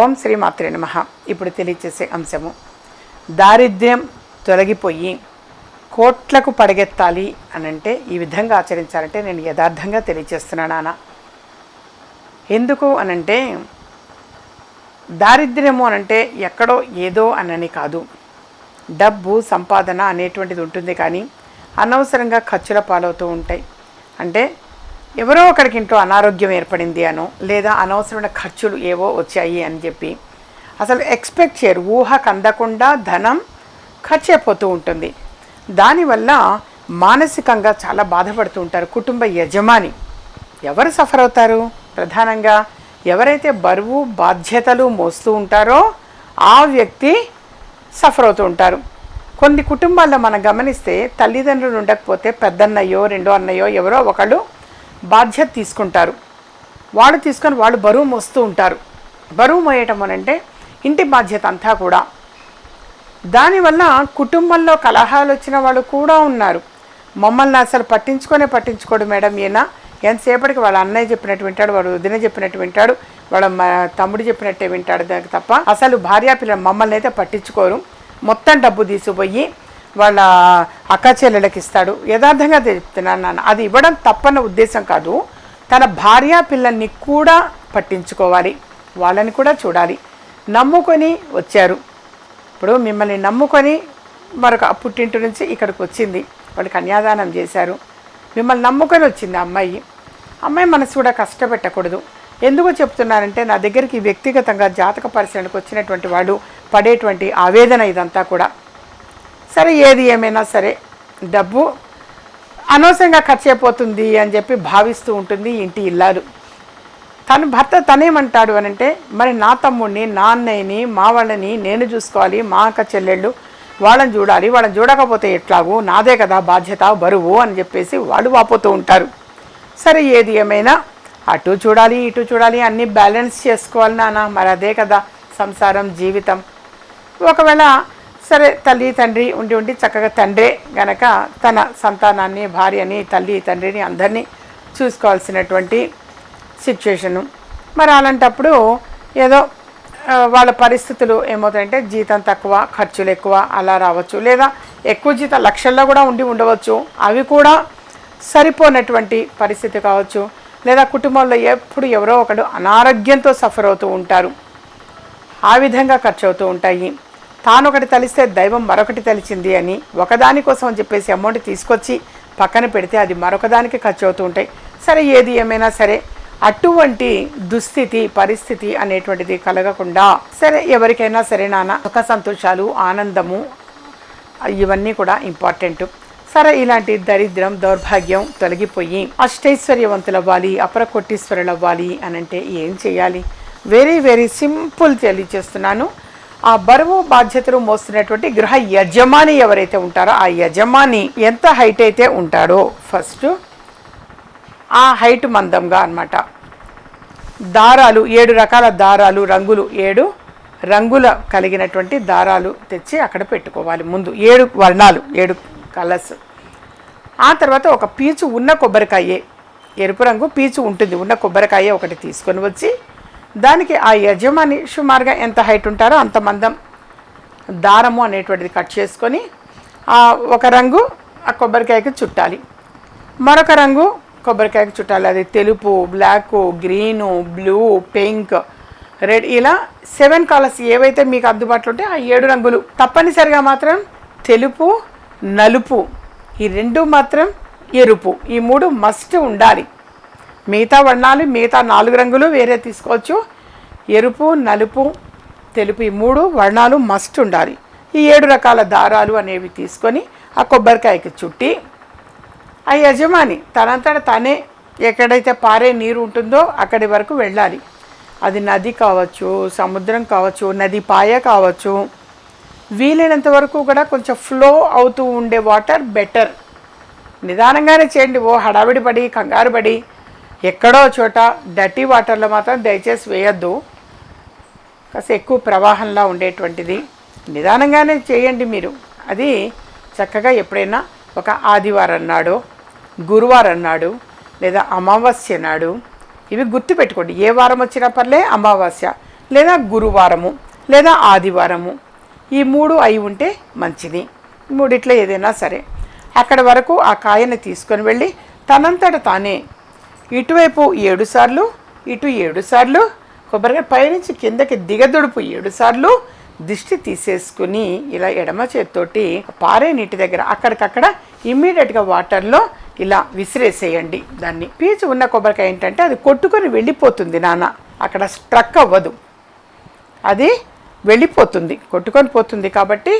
ఓం శ్రీ మాత్రే నమ. ఇప్పుడు తెలియచేసే అంశము. దారిద్ర్యం తొలగిపోయి కోట్లకు పడగెత్తాలి అని అంటే ఈ విధంగా ఆచరించాలంటే నేను యథార్థంగా తెలియచేస్తున్నాను నాన్న ఎందుకు అనంటే దారిద్ర్యము అనంటే ఎక్కడో ఏదో అనని కాదు. డబ్బు సంపాదన అనేటువంటిది ఉంటుంది కానీ అనవసరంగా ఖర్చుల పాలవుతూ ఉంటాయి. అంటే ఎవరో ఒకరికి ఇంట్లో అనారోగ్యం ఏర్పడింది అనో లేదా అనవసరమైన ఖర్చులు ఏవో వచ్చాయి అని చెప్పి. అసలు ఎక్స్పెక్ట్ చేయరు. ఊహకు అందకుండా ధనం ఖర్చు అయిపోతూ ఉంటుంది. దానివల్ల మానసికంగా చాలా బాధపడుతూ ఉంటారు కుటుంబ యజమాని. ఎవరు సఫర్ అవుతారు? ప్రధానంగా ఎవరైతే బరువు బాధ్యతలు మోస్తూ ఉంటారో ఆ వ్యక్తి సఫర్ అవుతూ ఉంటారు. కొన్ని కుటుంబాల్లో మనం గమనిస్తే తల్లిదండ్రులు ఉండకపోతే పెద్దన్నయ్యో రెండో అన్నయ్యో ఎవరో ఒకళ్ళు బాధ్యత తీసుకుంటారు. వాళ్ళు తీసుకొని వాళ్ళు బరువు మోస్తూ ఉంటారు. బరువు మోయటం అనంటే ఇంటి బాధ్యత అంతా కూడా. దానివల్ల కుటుంబంలో కలహాలు వచ్చిన వాళ్ళు కూడా ఉన్నారు. మమ్మల్ని అసలు పట్టించుకొనే పట్టించుకోడు మేడం ఈయన. ఎంతసేపటికి వాళ్ళ అన్నయ్య చెప్పినట్టు వింటాడు వాడు వదిన చెప్పినట్టు వింటాడు వాళ్ళ తమ్ముడు చెప్పినట్టే వింటాడు దానికి తప్ప. అసలు భార్యా పిల్లలు మమ్మల్ని అయితే పట్టించుకోరు. మొత్తం డబ్బు తీసుకుపోయి వాళ్ళ అక్క చెల్లెళ్ళకి ఇస్తాడు. యథార్థంగా చెప్తున్నాను నాన్న. అది ఇవ్వడం తప్పన్న ఉద్దేశం కాదు. తన భార్య పిల్లల్ని కూడా పట్టించుకోవాలి. వాళ్ళని కూడా చూడాలి. నమ్ముకొని వచ్చారు. ఇప్పుడు మిమ్మల్ని నమ్ముకొని మరొక పుట్టింటి నుంచి ఇక్కడికి వచ్చింది. వాళ్ళు కన్యాదానం చేశారు. మిమ్మల్ని నమ్ముకొని వచ్చింది అమ్మాయి. అమ్మాయి మనసు కూడా కష్టపెట్టకూడదు. ఎందుకు చెప్తున్నానంటే నా దగ్గరికి వ్యక్తిగతంగా జాతక పరిశీలనకు వచ్చినటువంటి వాడు పడేటువంటి ఆవేదన ఇదంతా కూడా. సరే ఏది ఏమైనా సరే డబ్బు అనవసరంగా ఖర్చు అయిపోతుంది అని చెప్పి భావిస్తూ ఉంటుంది ఇంటి ఇల్లాలు. తను భర్త తనేమంటాడు అని అంటే మరి నా తమ్ముడిని నా అన్నయ్యని మా వాళ్ళని నేను చూసుకోవాలి మా అక్క చెల్లెళ్ళు వాళ్ళని చూడాలి వాళ్ళని చూడకపోతే ఎట్లాగూ నాదే కదా బాధ్యత బరువు అని చెప్పేసి వాళ్ళు వాపోతూ ఉంటారు. సరే ఏది ఏమైనా అటు చూడాలి ఇటు చూడాలి అన్నీ బ్యాలెన్స్ చేసుకోవాలి నాన్న మరి అదే కదా సంసారం జీవితం. ఒకవేళ సరే తల్లి తండ్రి ఉండి ఉండి చక్కగా తండ్రే గనక తన సంతానాన్ని భార్యని తల్లి తండ్రిని అందరినీ చూసుకోవాల్సినటువంటి సిచ్యుయేషను. మరి అలాంటప్పుడు ఏదో వాళ్ళ పరిస్థితులు ఏమవుతాయంటే జీతం తక్కువ ఖర్చులు ఎక్కువ అలా రావచ్చు. లేదా ఎక్కువ జీతం లక్షల్లో కూడా ఉండి ఉండవచ్చు. అవి కూడా సరిపోనటువంటి పరిస్థితి కావచ్చు. లేదా కుటుంబంలో ఎప్పుడు ఎవరో ఒకడు అనారోగ్యంతో సఫర్ అవుతూ ఉంటారు. ఆ విధంగా ఖర్చు అవుతూ ఉంటాయి. తాను ఒకటి తలిస్తే దైవం మరొకటి తలిచింది అని ఒకదానికోసం అని చెప్పేసి అమౌంట్ తీసుకొచ్చి పక్కన పెడితే అది మరొకదానికి ఖర్చు అవుతూ ఉంటాయి. సరే ఏది ఏమైనా సరే అటువంటి దుస్థితి పరిస్థితి అనేటువంటిది కలగకుండా సరే ఎవరికైనా సరే నాన్న సుఖ సంతోషాలు ఆనందము ఇవన్నీ కూడా ఇంపార్టెంట్ సరే ఇలాంటి దరిద్రం దౌర్భాగ్యం తొలగిపోయి అష్టైశ్వర్యవంతులు అవ్వాలి అపర కోటీశ్వరులు అవ్వాలి అని అంటే ఏం చేయాలి? వెరీ వెరీ సింపుల్ తెలియజేస్తున్నాను ఆ బరువు బాధ్యతలు మోస్తున్నటువంటి గృహ యజమాని ఎవరైతే ఉంటారో ఆ యజమాని ఎంత హైట్ అయితే ఉంటాడో ఫస్ట్ ఆ హైట్ మందంగా అన్నమాట. దారాలు ఏడు రకాల దారాలు రంగులు ఏడు రంగుల కలిగినటువంటి దారాలు తెచ్చి అక్కడ పెట్టుకోవాలి. ముందు ఏడు వర్ణాలు ఏడు కలర్స్ ఆ తర్వాత ఒక పీచు ఉన్న కొబ్బరికాయే ఎరుపు రంగు పీచు ఉంటుంది. ఉన్న కొబ్బరికాయ ఒకటి తీసుకొని వచ్చి దానికి ఆ యజమాని సుమారుగా ఎంత హైట్ ఉంటారో అంత మందం దారము అనేటువంటిది కట్ చేసుకొని ఆ ఒక రంగు ఆ కొబ్బరికాయకి చుట్టాలి. మరొక రంగు కొబ్బరికాయకి చుట్టాలి. అది తెలుపు black green blue pink red ఇలా సెవెన్ కలర్స్ ఏవైతే మీకు అందుబాటులో ఉంటే ఆ ఏడు రంగులు. తప్పనిసరిగా మాత్రం తెలుపు నలుపు. ఈ రెండు మాత్రం ఎరుపు. ఈ మూడు మస్ట్ ఉండాలి. మిగతా వర్ణాలు మిగతా నాలుగు రంగులు వేరే తీసుకోవచ్చు. ఎరుపు నలుపు తెలుపు ఈ మూడు వర్ణాలు మస్ట్ ఉండాలి. ఈ ఏడు రకాల దారాలు అనేవి తీసుకొని ఆ కొబ్బరికాయకి చుట్టి ఆ యజమాని తనంతట తానే ఎక్కడైతే పారే నీరు ఉంటుందో అక్కడి వరకు వెళ్ళాలి. అది నది కావచ్చు సముద్రం కావచ్చు నది పాయ కావచ్చు. వీలైనంత వరకు కూడా కొంచెం ఫ్లో అవుతూ ఉండే వాటర్ బెటర్ నిదానంగానే చేయండి. ఓ హడావిడి పడి కంగారు పడి ఎక్కడో చోట డర్టీ వాటర్లో మాత్రం దయచేసి వేయద్దు. కాస్త ఎక్కువ ప్రవాహంలా ఉండేటువంటిది. నిదానంగానే చేయండి మీరు. అది చక్కగా ఎప్పుడైనా ఒక ఆదివారం నాడు గురువారం నాడు లేదా అమావాస్య నాడు ఇవి గుర్తుపెట్టుకోండి. ఏ వారం వచ్చినా పర్లే అమావాస్య లేదా గురువారము లేదా ఆదివారము ఈ మూడు అయి ఉంటే మంచిది. మూడిట్లో ఏదైనా సరే. అక్కడ వరకు ఆ కాయని తీసుకొని వెళ్ళి తనంతట తానే ఇటువైపు ఏడు సార్లు ఇటు ఏడు సార్లు కొబ్బరికాయ పైనుంచి కిందకి దిగదుడుపు ఏడు సార్లు దిష్టి తీసేసుకుని ఇలా ఎడమ చేత్తోటి పారే నీటి దగ్గర అక్కడికక్కడ ఇమ్మీడియట్గా వాటర్లో ఇలా విసిరేసేయండి. దాన్ని పీచు ఉన్న కొబ్బరికాయ ఏంటంటే అది కొట్టుకొని వెళ్ళిపోతుంది నాన్న. అక్కడ స్ట్రక్ అవ్వదు. అది వెళ్ళిపోతుంది కొట్టుకొని పోతుంది కాబట్టి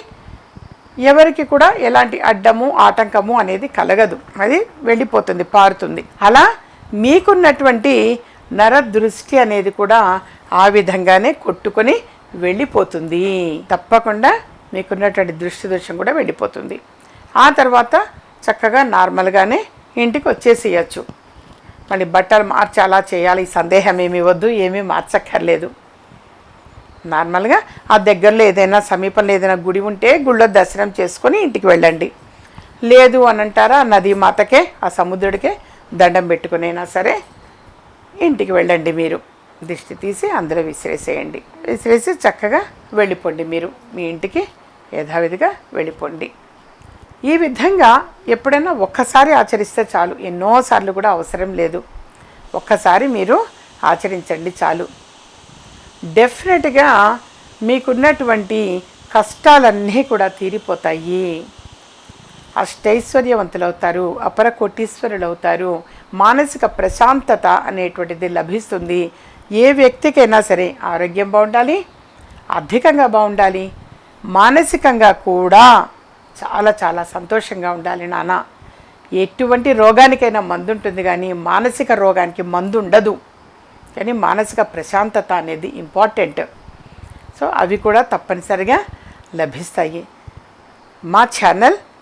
ఎవరికి కూడా ఎలాంటి అడ్డము ఆటంకము అనేది కలగదు. అది వెళ్ళిపోతుంది పారుతుంది. అలా మీకున్నటువంటి నర దృష్టి అనేది కూడా ఆ విధంగానే కొట్టుకొని వెళ్ళిపోతుంది. తప్పకుండా మీకున్నటువంటి దృష్టి దృశ్యం కూడా వెళ్ళిపోతుంది. ఆ తర్వాత చక్కగా నార్మల్గానే ఇంటికి వచ్చేసేయచ్చు. మళ్ళీ బట్టలు మార్చి అలా చేయాలి సందేహం ఏమీ వద్దు ఏమీ మార్చక్కర్లేదు. నార్మల్గా ఆ దగ్గరలో ఏదైనా సమీపంలో ఏదైనా గుడి ఉంటే గుళ్ళో దర్శనం చేసుకొని ఇంటికి వెళ్ళండి. లేదు అని అంటారా నదీ మాతకే ఆ సముద్రుడికే దండం పెట్టుకునైనా సరే ఇంటికి వెళ్ళండి మీరు. దిష్టి తీసి అందులో విసిరేసేయండి. విసిరేసి చక్కగా వెళ్ళిపోండి మీరు. మీ ఇంటికి యథావిధిగా వెళ్ళిపోండి. ఈ విధంగా ఎప్పుడైనా ఒక్కసారి ఆచరిస్తే చాలు. ఎన్నోసార్లు కూడా అవసరం లేదు. ఒక్కసారి మీరు ఆచరించండి చాలు. డెఫినెట్గా మీకున్నటువంటి కష్టాలన్నీ కూడా తీరిపోతాయి. అష్టైశ్వర్యవంతులు అవుతారు అపర కోటీశ్వరులు అవుతారు మానసిక ప్రశాంతత అనేటువంటిది లభిస్తుంది. ఏ వ్యక్తికైనా సరే ఆరోగ్యం బాగుండాలి ఆర్థికంగా బాగుండాలి మానసికంగా కూడా చాలా చాలా సంతోషంగా ఉండాలి నాన్న. ఎటువంటి రోగానికైనా మందు ఉంటుంది కానీ మానసిక రోగానికి మందు ఉండదు కానీ మానసిక ప్రశాంతత అనేది ఇంపార్టెంట్. సో అవి కూడా తప్పనిసరిగా లభిస్తాయి. మా ఛానల్